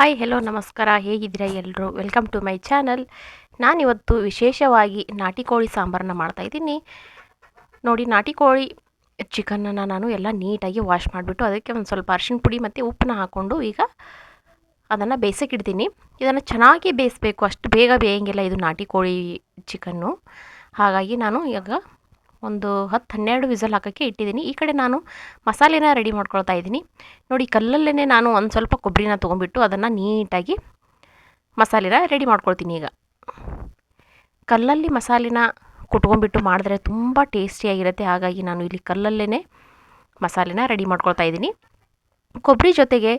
Hi, hello, ನಮಸ್ಕಾರ. ಹೇಗಿದ್ದೀರಾ ಎಲ್ಲರೂ ವೆಲ್ಕಮ್ ಟು ಮೈ ಚಾನಲ್ ನಾನಿವತ್ತು ವಿಶೇಷವಾಗಿ ನಾಟಿ ಕೋಳಿ ಸಾಂಬಾರನ್ನ ಮಾಡ್ತಾಯಿದ್ದೀನಿ ನೋಡಿ, ನಾಟಿ ಕೋಳಿ ಚಿಕನನ್ನು ನಾನು ಎಲ್ಲ ನೀಟಾಗಿ ವಾಶ್ ಮಾಡಿಬಿಟ್ಟು ಅದಕ್ಕೆ ಒಂದು ಸ್ವಲ್ಪ ಅರಿಶಿನ ಪುಡಿ ಮತ್ತು ಉಪ್ಪನ್ನ ಹಾಕ್ಕೊಂಡು ಈಗ ಅದನ್ನು ಬೇಯಿಸೋಕ್ಕಿಡ್ತೀನಿ ಇದನ್ನು ಚೆನ್ನಾಗಿ ಬೇಯಿಸಬೇಕು. ಅಷ್ಟು ಬೇಗ ಬೇಯಂಗಿಲ್ಲ ಇದು ನಾಟಿ ಕೋಳಿ ಚಿಕನ್ನು ಹಾಗಾಗಿ ನಾನು ಈಗ ಒಂದು ಹತ್ತು ಹನ್ನೆರಡು ವಿಸಲ್ ಹಾಕೋಕ್ಕೆ ಇಟ್ಟಿದ್ದೀನಿ. ಈ ಕಡೆ ನಾನು ಮಸಾಲೆನ ರೆಡಿ ಮಾಡ್ಕೊಳ್ತಾ ಇದ್ದೀನಿ. ನೋಡಿ ಕಲ್ಲಲ್ಲೇ ನಾನು ಒಂದು ಸ್ವಲ್ಪ ಕೊಬ್ಬರಿನ ತೊಗೊಂಬಿಟ್ಟು ಅದನ್ನು ನೀಟಾಗಿ ಮಸಾಲೆನ ರೆಡಿ ಮಾಡ್ಕೊಳ್ತೀನಿ ಈಗ. ಕಲ್ಲಲ್ಲಿ ಮಸಾಲೆನ ಕುಟ್ಕೊಂಡ್ಬಿಟ್ಟು ಮಾಡಿದ್ರೆ ತುಂಬ ಟೇಸ್ಟಿಯಾಗಿರುತ್ತೆ ಹಾಗಾಗಿ ನಾನು ಇಲ್ಲಿ ಕಲ್ಲಲ್ಲೇ ಮಸಾಲೆನ ರೆಡಿ ಮಾಡ್ಕೊಳ್ತಾ ಇದ್ದೀನಿ. ಕೊಬ್ಬರಿ ಜೊತೆಗೆ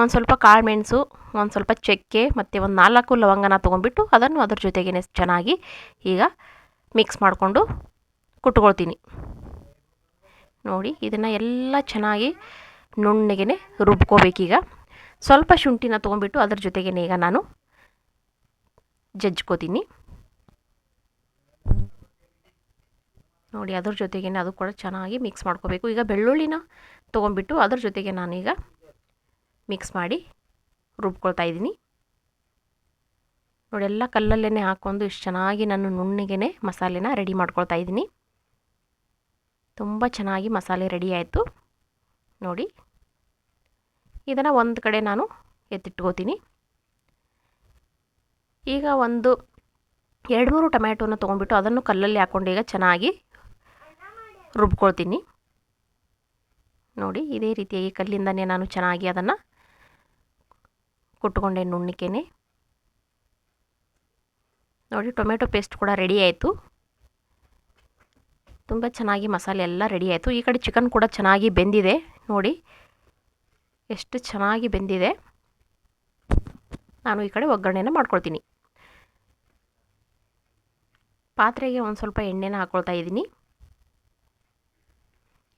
ಒಂದು ಸ್ವಲ್ಪ ಕಾಳು ಮೆಣಸು, ಒಂದು ಸ್ವಲ್ಪ ಚಕ್ಕೆ ಮತ್ತು ಒಂದು ನಾಲ್ಕು ಲವಂಗನ ತೊಗೊಂಡ್ಬಿಟ್ಟು ಅದನ್ನು ಅದ್ರ ಜೊತೆಗೇ ಚೆನ್ನಾಗಿ ಈಗ ಮಿಕ್ಸ್ ಮಾಡಿಕೊಂಡು ಕುಟ್ಕೊಳ್ತೀನಿ. ನೋಡಿ, ಇದನ್ನು ಎಲ್ಲ ಚೆನ್ನಾಗಿ ನುಣ್ಣಗೆ ರುಬ್ಕೋಬೇಕೀಗ ಸ್ವಲ್ಪ ಶುಂಠಿನ ತೊಗೊಂಬಿಟ್ಟು ಅದ್ರ ಜೊತೆಗೆ ಈಗ ನಾನು ಜಜ್ಕೋತೀನಿ. ನೋಡಿ, ಅದ್ರ ಜೊತೆಗೇ ಅದು ಕೂಡ ಚೆನ್ನಾಗಿ ಮಿಕ್ಸ್ ಮಾಡ್ಕೋಬೇಕು. ಈಗ ಬೆಳ್ಳುಳ್ಳಿನ ತೊಗೊಂಬಿಟ್ಟು ಅದ್ರ ಜೊತೆಗೆ ನಾನೀಗ ಮಿಕ್ಸ್ ಮಾಡಿ ರುಬ್ಕೊಳ್ತಾ ಇದ್ದೀನಿ. ನೋಡಿ, ಎಲ್ಲ ಕಲ್ಲಲ್ಲೇ ಹಾಕ್ಕೊಂಡು ಇಷ್ಟು ಚೆನ್ನಾಗಿ ನಾನು ನುಣ್ಣಗೆ ಮಸಾಲೆನ ರೆಡಿ ಮಾಡ್ಕೊಳ್ತಾ ಇದ್ದೀನಿ. ತುಂಬ ಚೆನ್ನಾಗಿ ಮಸಾಲೆ ರೆಡಿ ಆಯಿತು. ನೋಡಿ. ಇದನ್ನು ಒಂದು ಕಡೆ ನಾನು ಎತ್ತಿಟ್ಕೋತೀನಿ. ಈಗ ಒಂದು ಎರಡು ಮೂರು ಟೊಮ್ಯಾಟೋನ ತೊಗೊಂಡ್ಬಿಟ್ಟು ಅದನ್ನು ಕಲ್ಲಲ್ಲಿ ಹಾಕ್ಕೊಂಡು ಈಗ ಚೆನ್ನಾಗಿ ರುಬ್ಕೊಳ್ತೀನಿ. ನೋಡಿ, ಇದೇ ರೀತಿಯಾಗಿ ಕಲ್ಲಿಂದನೇ ನಾನು ಚೆನ್ನಾಗಿ ಅದನ್ನು ಕುಟ್ಕೊಂಡೆ ನುಣ್ಣಿಕೆನೆ. ನೋಡಿ ಟೊಮೆಟೊ ಪೇಸ್ಟ್ ಕೂಡ ರೆಡಿ ಆಯಿತು. ತುಂಬ ಚೆನ್ನಾಗಿ ಮಸಾಲೆ ಎಲ್ಲ ರೆಡಿ ಆಯಿತು. ಈ ಕಡೆ ಚಿಕನ್ ಕೂಡ ಚೆನ್ನಾಗಿ ಬೆಂದಿದೆ. ನೋಡಿ, ಎಷ್ಟು ಚೆನ್ನಾಗಿ ಬೆಂದಿದೆ. ನಾನು ಈ ಕಡೆ ಒಗ್ಗರಣೆನ ಮಾಡ್ಕೊಳ್ತೀನಿ. ಪಾತ್ರೆಗೆ ಒಂದು ಸ್ವಲ್ಪ ಎಣ್ಣೆನ ಹಾಕ್ಕೊಳ್ತಾ ಇದ್ದೀನಿ.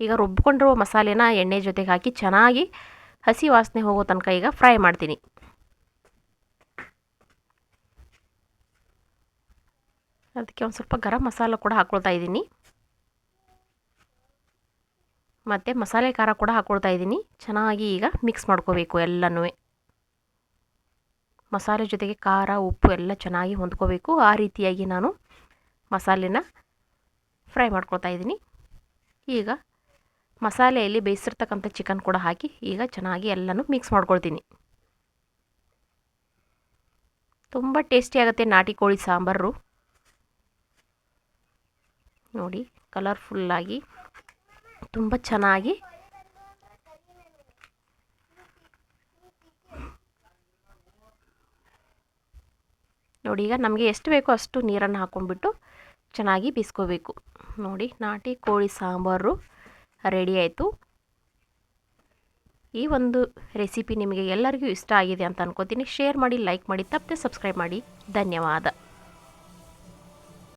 ಈಗ ರುಬ್ಕೊಂಡಿರುವ ಮಸಾಲೆನ ಎಣ್ಣೆ ಜೊತೆಗೆ ಹಾಕಿ ಚೆನ್ನಾಗಿ ಹಸಿ ವಾಸನೆ ಹೋಗೋ ತನಕ ಈಗ ಫ್ರೈ ಮಾಡ್ತೀನಿ. ಅದಕ್ಕೆ ಒಂದು ಸ್ವಲ್ಪ ಗರಂ ಮಸಾಲ ಕೂಡ ಹಾಕ್ಕೊಳ್ತಾ ಇದ್ದೀನಿ. ಮತ್ತು ಮಸಾಲೆ ಖಾರ ಕೂಡ ಹಾಕ್ಕೊಳ್ತಾ ಇದ್ದೀನಿ. ಚೆನ್ನಾಗಿ ಈಗ ಮಿಕ್ಸ್ ಮಾಡ್ಕೋಬೇಕು ಎಲ್ಲನೂ. ಮಸಾಲೆ ಜೊತೆಗೆ ಖಾರ, ಉಪ್ಪು ಎಲ್ಲ ಚೆನ್ನಾಗಿ ಹೊಂದ್ಕೋಬೇಕು. ಆ ರೀತಿಯಾಗಿ ನಾನು ಮಸಾಲೆನ ಫ್ರೈ ಮಾಡ್ಕೊಳ್ತಾ ಇದ್ದೀನಿ. ಈಗ ಮಸಾಲೆಯಲ್ಲಿ ಬೇಯಿಸಿರ್ತಕ್ಕಂಥ ಚಿಕನ್ ಕೂಡ ಹಾಕಿ ಈಗ ಚೆನ್ನಾಗಿ ಎಲ್ಲನೂ ಮಿಕ್ಸ್ ಮಾಡ್ಕೊಳ್ತೀನಿ. ತುಂಬ ಟೇಸ್ಟಿ ಆಗುತ್ತೆ ನಾಟಿ ಕೋಳಿ ಸಾಂಬಾರು. ನೋಡಿ ಕಲರ್ಫುಲ್ಲಾಗಿ ತುಂಬ ಚೆನ್ನಾಗಿ ನೋಡಿ, ಈಗ ನಮಗೆ ಎಷ್ಟು ಬೇಕೋ ಅಷ್ಟು ನೀರನ್ನು ಹಾಕ್ಕೊಂಡ್ಬಿಟ್ಟು ಚೆನ್ನಾಗಿ ಬಿಸ್ಕೋಬೇಕು. ನೋಡಿ, ನಾಟಿ ಕೋಳಿ ಸಾಂಬಾರು ರೆಡಿ ಆಯಿತು. ಈ ಒಂದು ರೆಸಿಪಿ ನಿಮಗೆ ಎಲ್ಲರಿಗೂ ಇಷ್ಟ ಆಗಿದೆ ಅಂತ ಅನ್ಕೋತೀನಿ. ಶೇರ್ ಮಾಡಿ, ಲೈಕ್ ಮಾಡಿ, ತಪ್ಪದೆ ಸಬ್ಸ್ಕ್ರೈಬ್ ಮಾಡಿ. ಧನ್ಯವಾದ.